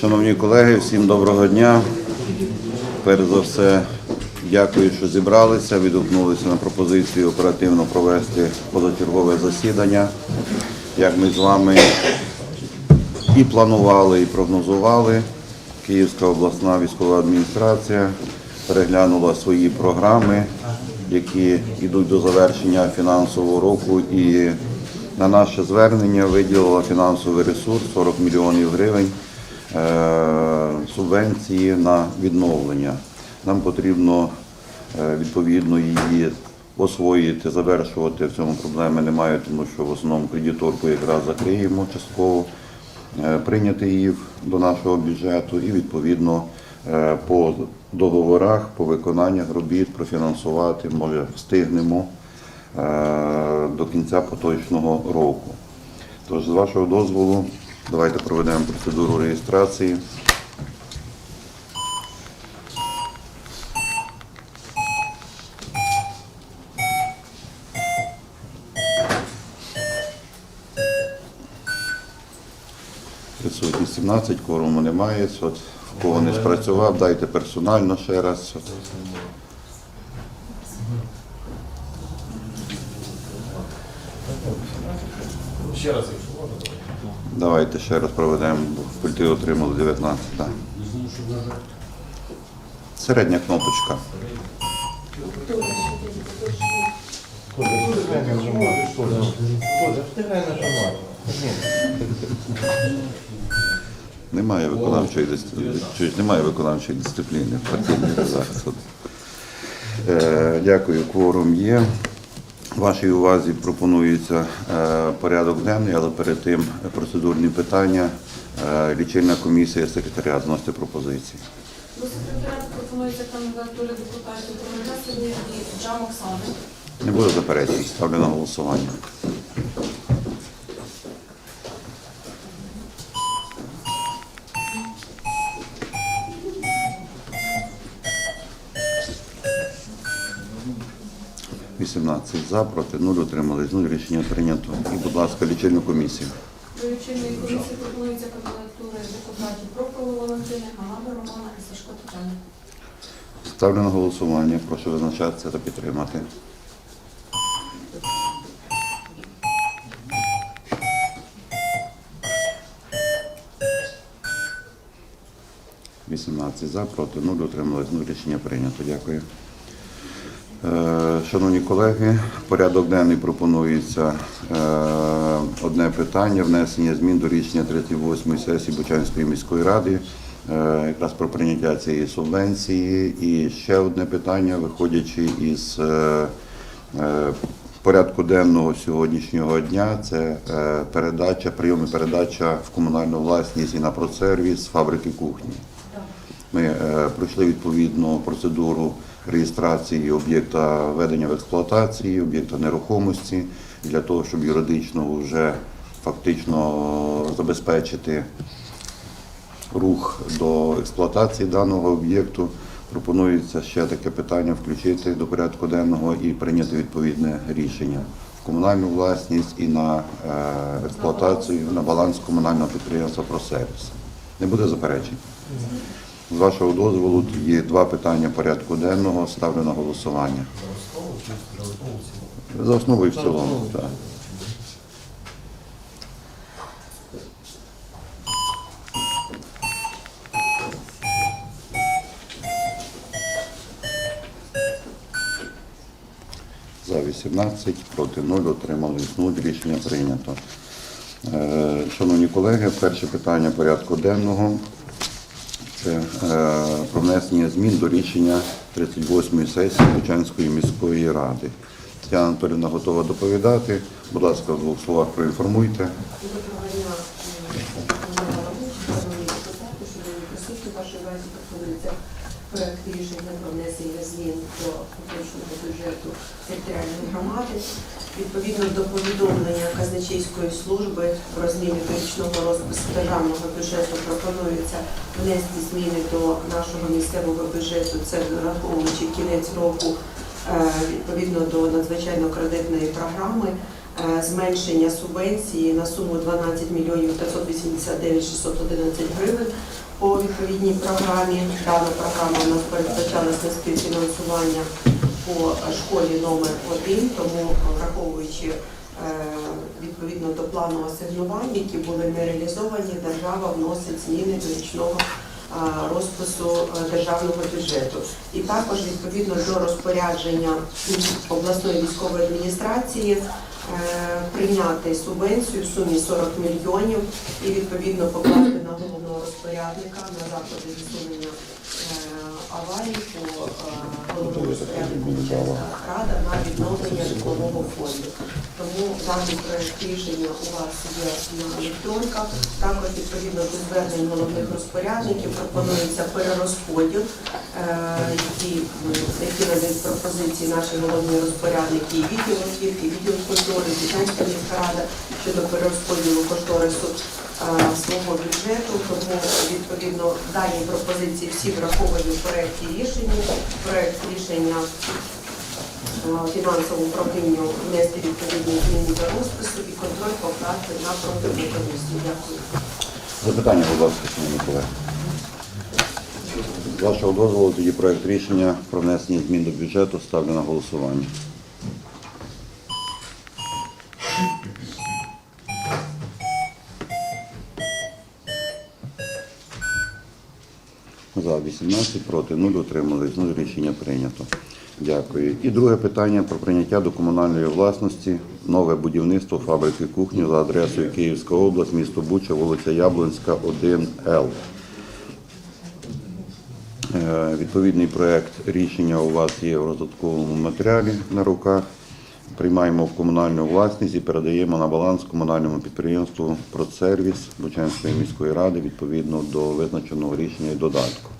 Шановні колеги, всім доброго дня. Перш за все, дякую, що зібралися, відгукнулися на пропозицію оперативно провести позачергове засідання. Як ми з вами і планували, і прогнозували, Київська обласна військова адміністрація переглянула свої програми, які йдуть до завершення фінансового року і на наше звернення виділила фінансовий ресурс 40 мільйонів гривень е, субвенції на відновлення. Нам потрібно е, відповідно її освоїти, завершувати. В цьому проблеми немає, тому що в основному кредиторку якраз закриємо частково, е, прийняти її до нашого бюджету і відповідно по договорах, по виконаннях робіт профінансувати, може встигнемо до кінця поточного року. Тож, з вашого дозволу, давайте проведемо процедуру реєстрації. Присутні 17, кворуму немає. От, в кого не спрацював, дайте персонально ще раз. От. Ще раз, якщо можна. Давайте ще раз проведемо, бо пульти отримали 19. Так. Середня кнопочка. Немає виконавчої дисципліни. Немає виконавчої дисципліни в партійних. Е, Дякую, кворум є. Вашій увазі пропонується е, порядок денний, але перед тим процедурні питання. Е, Лічильна комісія, секретаріат, зносите пропозиції. До секретаріату пропонується кандидатури депутатів Сергія і Джам Оксани. Не буде заперечень, ставлю на голосування. Вісімнадцять за, проти нуль, утримались нуль, рішення прийнято. І, будь ласка, лічильну комісію. До лічильної комісії пропонується кандидатури депутатів Прополу Валентини, Ганаби Романа і Сашко Тетяни. Ставлю на голосування, прошу визначатися та підтримати. Вісімнадцять за, проти нуль, утрималось нуль, рішення прийнято. Дякую. Е, Шановні колеги, порядок денний пропонується е, одне питання внесення змін до рішення 38-ї сесії Бучанської міської ради, е, якраз про прийняття цієї субвенції. І ще одне питання, виходячи із порядку денного сьогоднішнього дня, це передача, прийом і передача в комунальну власність і на продсервіс фабрики кухні. Ми пройшли відповідну процедуру реєстрації об'єкта введення в експлуатації, об'єкта нерухомості для того, щоб юридично вже фактично забезпечити рух до експлуатації даного об'єкту. Пропонується ще таке питання включити до порядку денного і прийняти відповідне рішення в комунальну власність і на е, експлуатацію на баланс комунального підприємства «Просервіс». Не буде заперечень? З вашого дозволу є два питання порядку денного. Ставлю на голосування. За основу і в цілому. Так. За 18, проти 0, отримались 0, рішення прийнято. Е, Шановні колеги, перше питання порядку денного. Це е, про внесення змін до рішення 38-ї сесії Бучанської міської ради. Тетяна Анатолівна готова доповідати. Будь ласка, в двох словах проінформуйте. Доброго дня, шановні депутати, шановні присутні, вашій увазі пропонується проект рішення про внесення змін до поточного бюджету територіальної громади. Відповідно до повідомлення казначейської служби про зміни річного розпису державного бюджету пропонується внести зміни до нашого місцевого бюджету. Це враховуючи кінець року е, відповідно до надзвичайно кредитної програми. е, зменшення субвенції на суму 12 мільйонів 589 611 гривень по відповідній програмі. Дана програма у нас передбачалась на співфінансування по школі номер 1 тому враховуючи е, відповідно до плану асигнувань, які були не реалізовані, держава вносить зміни до річного розпису е, державного бюджету. І також відповідно до розпорядження обласної військової адміністрації е, прийняти субвенцію в сумі 40 мільйонів і відповідно покласти на головного розпорядника на заходи відсунення е, аварій по е, головному розпоряднику рада на відновлення житлового фонду. Тому даний проект рішення у вас є на електронках. Також відповідно до звернень головних розпорядників пропонується перерозподіл, е, які, надають пропозиції наші головні розпорядники і відділ освіти, і відділ культури, і міська рада щодо перерозподілу кошторису е, свого бюджету. Тому відповідно дані пропозиції всі враховані в проекті рішення. Проект рішення е, фінансовому управлінню внести відповідні зміни до розпису і контроль покласти на профільну комісію. Дякую. Запитання, будь ласка, шановні колеги. З вашого дозволу тоді проект рішення про внесення змін до бюджету ставлю на голосування. За 18, проти 0, утримались 0, рішення прийнято. Дякую. І друге питання про прийняття до комунальної власності нове будівництво фабрики кухні за адресою Київська область, місто Буча, вулиця Яблонська, 1Л. Е, Відповідний проект рішення у вас є в роздатковому матеріалі на руках. Приймаємо в комунальну власність і передаємо на баланс комунальному підприємству «Продсервіс» Бучанської міської ради відповідно до визначеного рішення і додатку.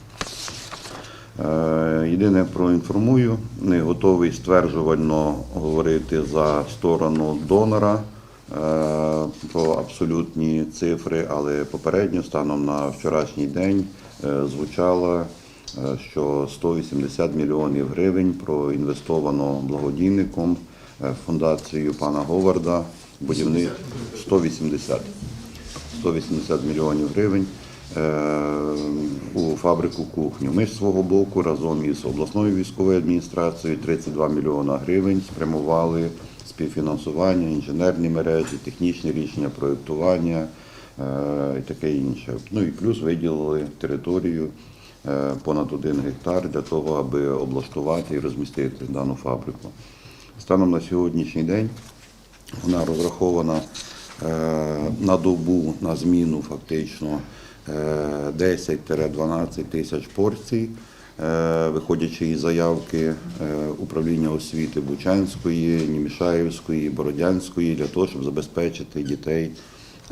Е, Єдине проінформую, не готовий стверджувально говорити за сторону донора е, про абсолютні цифри, але попередньо станом на вчорашній день е, звучало, що 180 мільйонів гривень проінвестовано благодійником фундацією пана Говарда, будівник 180. 180 мільйонів гривень у фабрику кухню. Ми з свого боку разом із обласною військовою адміністрацією 32 мільйона гривень спрямували співфінансування, інженерні мережі, технічні рішення проєктування е, і таке інше. Ну і плюс виділили територію е, понад один гектар для того, аби облаштувати і розмістити дану фабрику. Станом на сьогоднішній день вона розрахована е, на добу, на зміну фактично е, 10-12 тисяч порцій, е, виходячи із заявки е, управління освіти Бучанської, Німішаївської, Бородянської, для того, щоб забезпечити дітей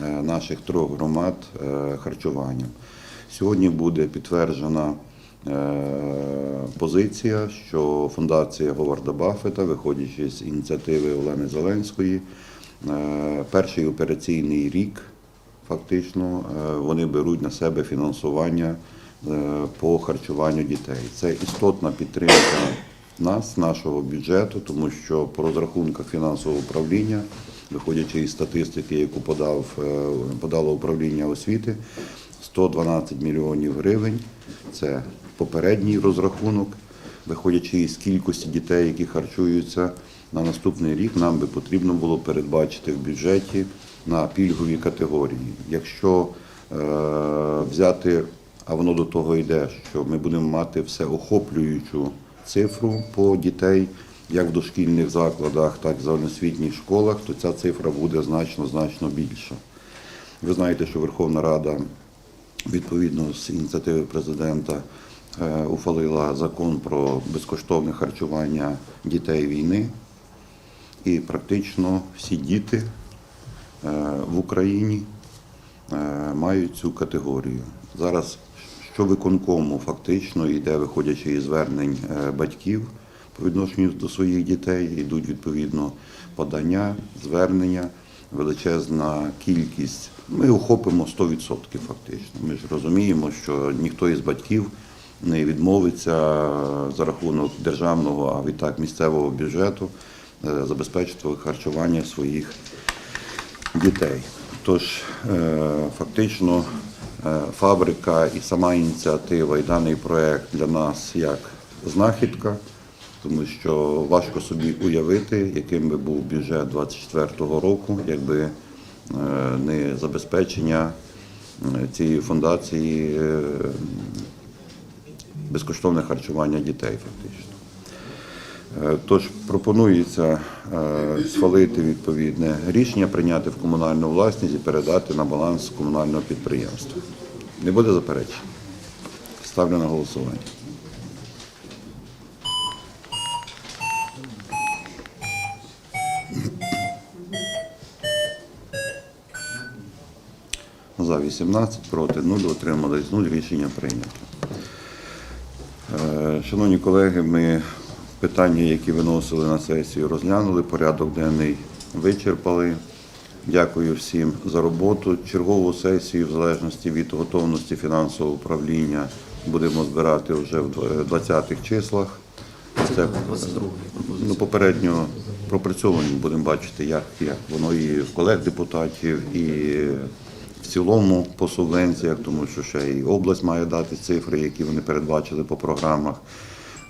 е, наших трьох громад харчуванням. Сьогодні буде підтверджена позиція, що фундація Говарда Баффета, виходячи з ініціативи Олени Зеленської, перший операційний рік фактично е, вони беруть на себе фінансування е, по харчуванню дітей. Це істотна підтримка нас, нашого бюджету, тому що по розрахунках фінансового управління, виходячи із статистики, яку подав, е, подало управління освіти, 112 мільйонів гривень. Це попередній розрахунок. Виходячи із кількості дітей, які харчуються на наступний рік, нам би потрібно було передбачити в бюджеті на пільгові категорії. Якщо е, взяти, а воно до того йде, що ми будемо мати всеохоплюючу цифру по дітей, як в дошкільних закладах, так і в загальноосвітніх школах, то ця цифра буде значно значно більша. Ви знаєте, що Верховна Рада відповідно з ініціативи президента е, ухвалила закон про безкоштовне харчування дітей війни. І практично всі діти в Україні е, мають цю категорію. Зараз що виконкому фактично йде, виходячи із звернень е, батьків по відношенню до своїх дітей, йдуть відповідно подання, звернення, величезна кількість. Ми охопимо 100% фактично. Ми ж розуміємо, що ніхто із батьків не відмовиться за рахунок державного, а відтак місцевого бюджету е, забезпечити харчування своїх дітей. Тож е, фактично е, фабрика і сама ініціатива і даний проект для нас як знахідка, тому що важко собі уявити, яким би був бюджет 2024 року, якби е, не забезпечення цієї фундації безкоштовне харчування дітей, фактично. Е, Тож пропонується е, схвалити відповідне рішення, прийняти в комунальну власність і передати на баланс комунального підприємства. Не буде заперечень? Ставлю на голосування. За 18, проти 0, утримались 0, рішення прийнято. Е, Шановні колеги, ми питання, які виносили на сесію, розглянули. Порядок денний вичерпали. Дякую всім за роботу. Чергову сесію, в залежності від готовності фінансового управління, будемо збирати вже в 20-х числах. Це ну, попередньо пропрацьовані, будемо бачити, як, як воно і в колег депутатів, і в цілому по субвенціях, тому що ще і область має дати цифри, які вони передбачили по програмах.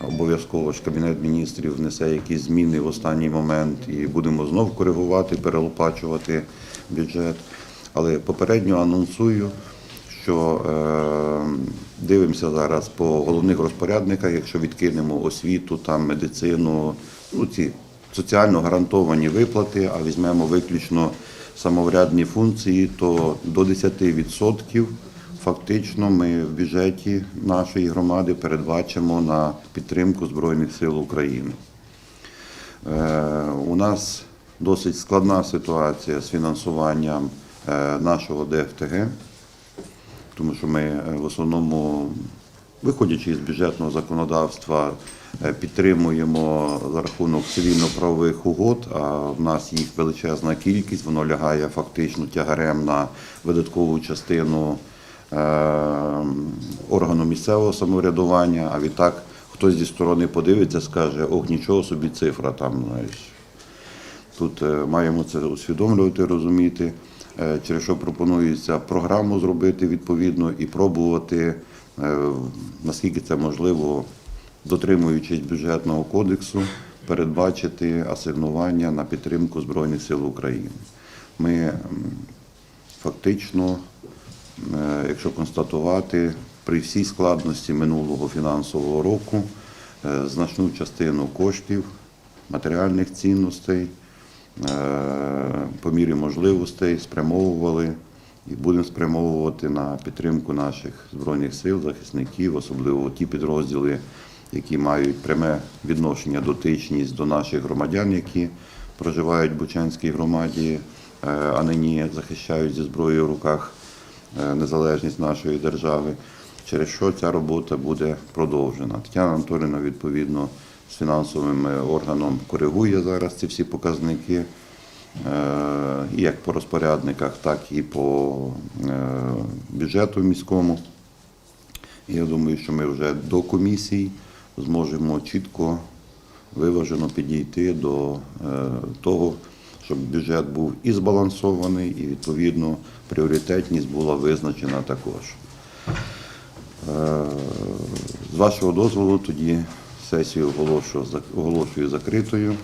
Обов'язково ж Кабінет міністрів внесе якісь зміни в останній момент і будемо знов коригувати, перелопачувати бюджет. Але попередньо анонсую, що е, дивимося зараз по головних розпорядниках, якщо відкинемо освіту, там медицину, ну ці соціально гарантовані виплати, а візьмемо виключно самоврядні функції, то до 10% фактично ми в бюджеті нашої громади передбачимо на підтримку Збройних сил України. Е, У нас досить складна ситуація з фінансуванням е, нашого ДФТГ, тому що ми е, в основному, виходячи із бюджетного законодавства, підтримуємо за рахунок цивільно-правових угод, а в нас їх величезна кількість, воно лягає фактично тягарем на видаткову частину органу місцевого самоврядування, а відтак хтось зі сторони подивиться, скаже, ох, нічого собі цифра там. Тут е, маємо це усвідомлювати, розуміти, е, через що пропонується програму зробити відповідно і пробувати, е, наскільки це можливо, дотримуючись бюджетного кодексу, передбачити асигнування на підтримку Збройних сил України. Ми фактично, е, якщо констатувати, при всій складності минулого фінансового року е, значну частину коштів, матеріальних цінностей е, по мірі можливостей спрямовували і будемо спрямовувати на підтримку наших збройних сил, захисників, особливо ті підрозділи, які мають пряме відношення, дотичність до наших громадян, які проживають в Бучанській громаді, е, а нині захищають зі зброєю в руках. е, незалежність нашої держави. Через що ця робота буде продовжена. Тетяна Анатоліївна, відповідно, з фінансовим е, органом коригує зараз ці всі показники, е, як по розпорядниках, так і по е, бюджету міському. Я думаю, що ми вже до комісій зможемо чітко виважено підійти до е, того, щоб бюджет був і збалансований, і відповідно пріоритетність була визначена також. Е, З вашого дозволу тоді сесію оголошую, закритою.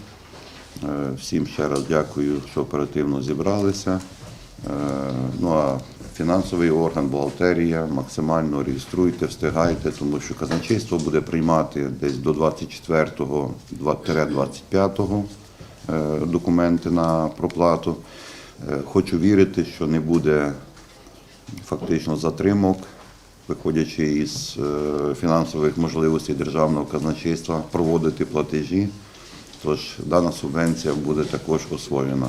Е, Всім ще раз дякую, що оперативно зібралися. Е, Ну а фінансовий орган, бухгалтерія максимально реєструйте, встигайте, тому що казначейство буде приймати десь до 24-25 е, документи на проплату. Е, Хочу вірити, що не буде фактично затримок, виходячи із е, фінансових можливостей державного казначейства проводити платежі. Тож дана субвенція буде також освоєна.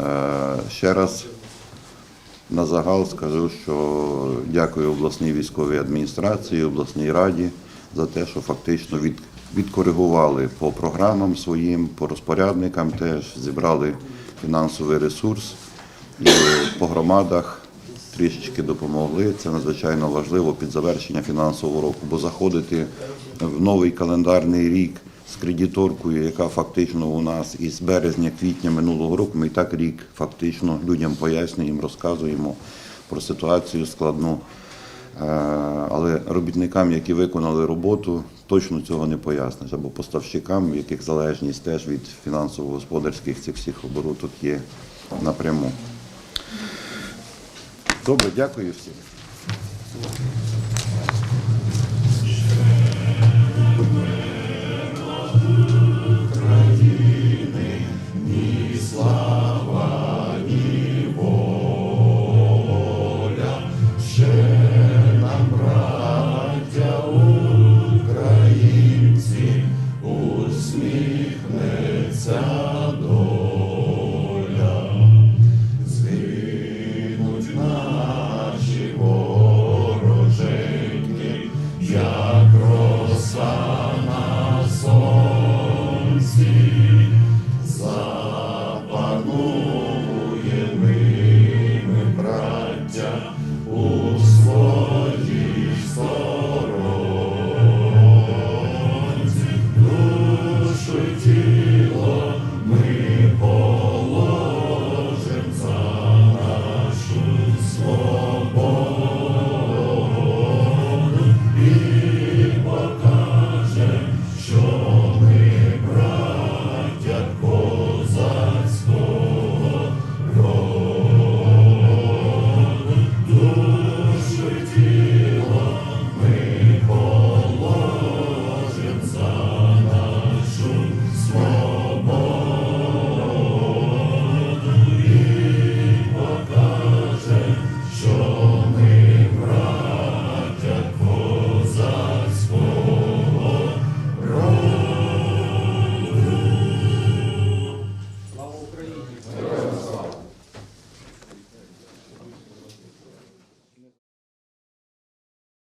Е, Ще раз на загал скажу, що дякую обласній військовій адміністрації, обласній раді за те, що фактично від, відкоригували по програмам своїм, по розпорядникам теж зібрали фінансовий ресурс і по громадах трішечки допомогли. Це надзвичайно важливо під завершення фінансового року, бо заходити в новий календарний рік з кредиторкою, яка фактично у нас із березня-квітня минулого року, ми і так рік фактично людям пояснюємо, розказуємо про ситуацію складну. Е, Але робітникам, які виконали роботу, точно цього не поясниш. Або поставщикам, в яких залежність теж від фінансово-господарських цих всіх обороток є напряму. Добре, дякую всім.